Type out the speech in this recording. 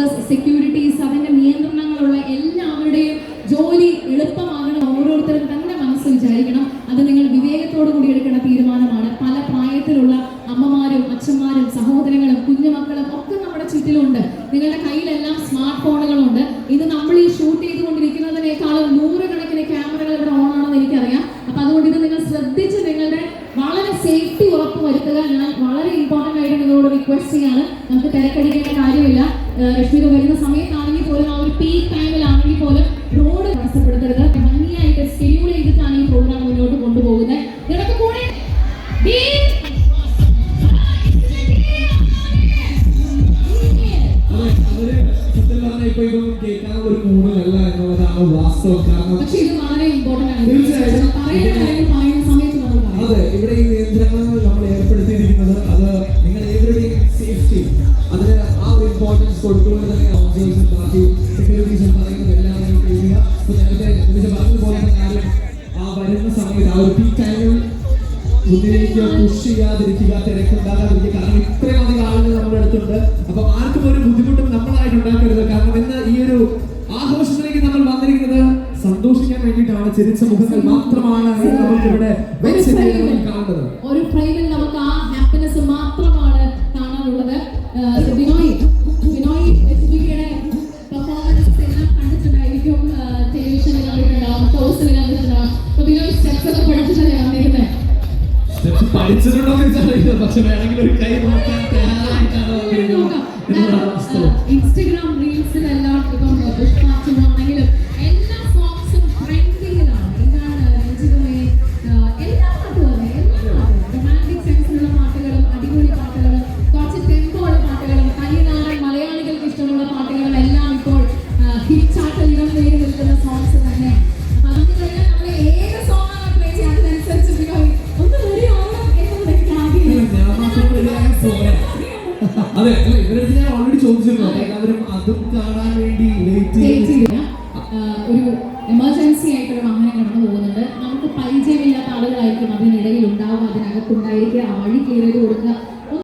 Securities അതിന്റെ നിയന്ത്രണങ്ങളുള്ള എല്ലാവരുടെയും ജോലി എളുപ്പമാകണം. ഓരോരുത്തരും തന്നെ മനസ്സ് വിചാരിക്കണം. അത് നിങ്ങൾ വിവേകത്തോടു കൂടി എടുക്കേണ്ട തീരുമാനമാണ്. പല പ്രായത്തിലുള്ള അമ്മമാരും അച്ഛന്മാരും സഹോദരങ്ങളും കുഞ്ഞുമക്കളും ഒക്കെ നമ്മുടെ ചുറ്റിലുണ്ട്. നിങ്ങളുടെ കയ്യിലെല്ലാം സ്മാർട്ട് ഫോണുകളുണ്ട് ഇത് നമ്മൾ ഈ ഷൂട്ട് ചെയ്തുകൊണ്ടിരിക്കുന്നതിനേക്കാളും നൂറുകണക്കിന് ക്യാമറകൾ ഇവിടെ ഓൺ ആണെന്ന് എനിക്കറിയാം അപ്പൊ അതുകൊണ്ട് ഇത് നിങ്ങൾ ശ്രദ്ധിച്ച് നിങ്ങളുടെ വളരെ സേഫ്റ്റി ഉറപ്പ് വരുത്തുക ഞാൻ വളരെ ഇമ്പോർട്ടന്റ് ആയിട്ട് നിങ്ങളോട് റിക്വസ്റ്റ് ചെയ്യാണ്. നമുക്ക് തിരക്കടിക്കേണ്ട കാര്യമില്ല. രശ്മിക വരുന്ന സമയത്താണെങ്കിൽ പോലും ആ ഒരു പീക്ക് ടൈമിലാണെങ്കിൽ പോലും റോഡ് തടസ്സപ്പെടുത്തരുത്. ഭംഗിയായിട്ട് സ്കെഡ്യൂൾ ചെയ്തിട്ടാണ് ഈ പ്രോഗ്രാം മുന്നോട്ട് കൊണ്ടുപോകുന്നത്. നിങ്ങളുടെ കൂടെ കേൾക്കാൻ ഒരു മൂഡിലല്ല എന്നുള്ളതാണ് വാസ്തവം. കാരണം പക്ഷേ ഇത് വളരെ ഇമ്പോർട്ടന്റ് ആണ്. കൊടുത്തുകൊണ്ട് തന്നെ ഓഫീസേഴ്സും ബാക്കി സെക്യൂരിറ്റീസും പറയുന്നത് എല്ലാം നിങ്ങൾ ചെയ്യുക നേരത്തെ പറഞ്ഞതുപോലെ തന്നെ കാര്യം ആ വരുന്ന സമയത്ത് ആ ഒരു പീക്ക് ടൈമിൽ മുന്നിലേക്ക് പുഷ് ചെയ്യാതിരിക്കുക തിരക്കുണ്ടാകാതിരിക്കുക. കാരണം ഇത്രയും അധികം ആളുകൾ നമ്മുടെ അടുത്തുണ്ട്. അപ്പൊ ആർക്കും ഒരു ബുദ്ധിമുട്ടും നമ്മളായിട്ട് ഉണ്ടാക്കരുത്. കാരണം ഇന്ന് ഈ ഒരു ആഘോഷത്തിലേക്ക് നമ്മൾ വന്നിരിക്കുന്നത് സന്തോഷിക്കാൻ വേണ്ടിയിട്ടാണ്. ചിരിച്ച മുഖങ്ങൾ മാത്രമാണ് നമുക്ക് ഇവിടെ കാണുന്നത്. സ്റ്റെപ്സ് ഒക്കെ ഞാൻ സ്റ്റെപ്സ് പഠിച്ചിട്ടുണ്ടോ എന്ന് പക്ഷെ വേണമെങ്കിൽ ഒരു കൈ നോക്കാൻ തയ്യാറായിട്ടാണ്? അതെ അല്ല ഇവരുടെ ഞാൻ ഓൾറെഡി ചോദിച്ചിരുന്നു. എല്ലാവരും അതും കാണാൻ വേണ്ടി വെയിറ്റ് ചെയ്തില്ല. ഒരു എമർജൻസി ആയിട്ടൊരു വാഹനം കടന്നു പോകുന്നുണ്ട്. നമുക്ക് പരിചയമില്ലാത്ത ആളുകളായിരിക്കും അതിനിടയിൽ ഉണ്ടാവുക അതിനകത്തുണ്ടായിരിക്കുക ആ വഴി ക്ലിയർ ചെയ്ത് കൊടുക്കുക.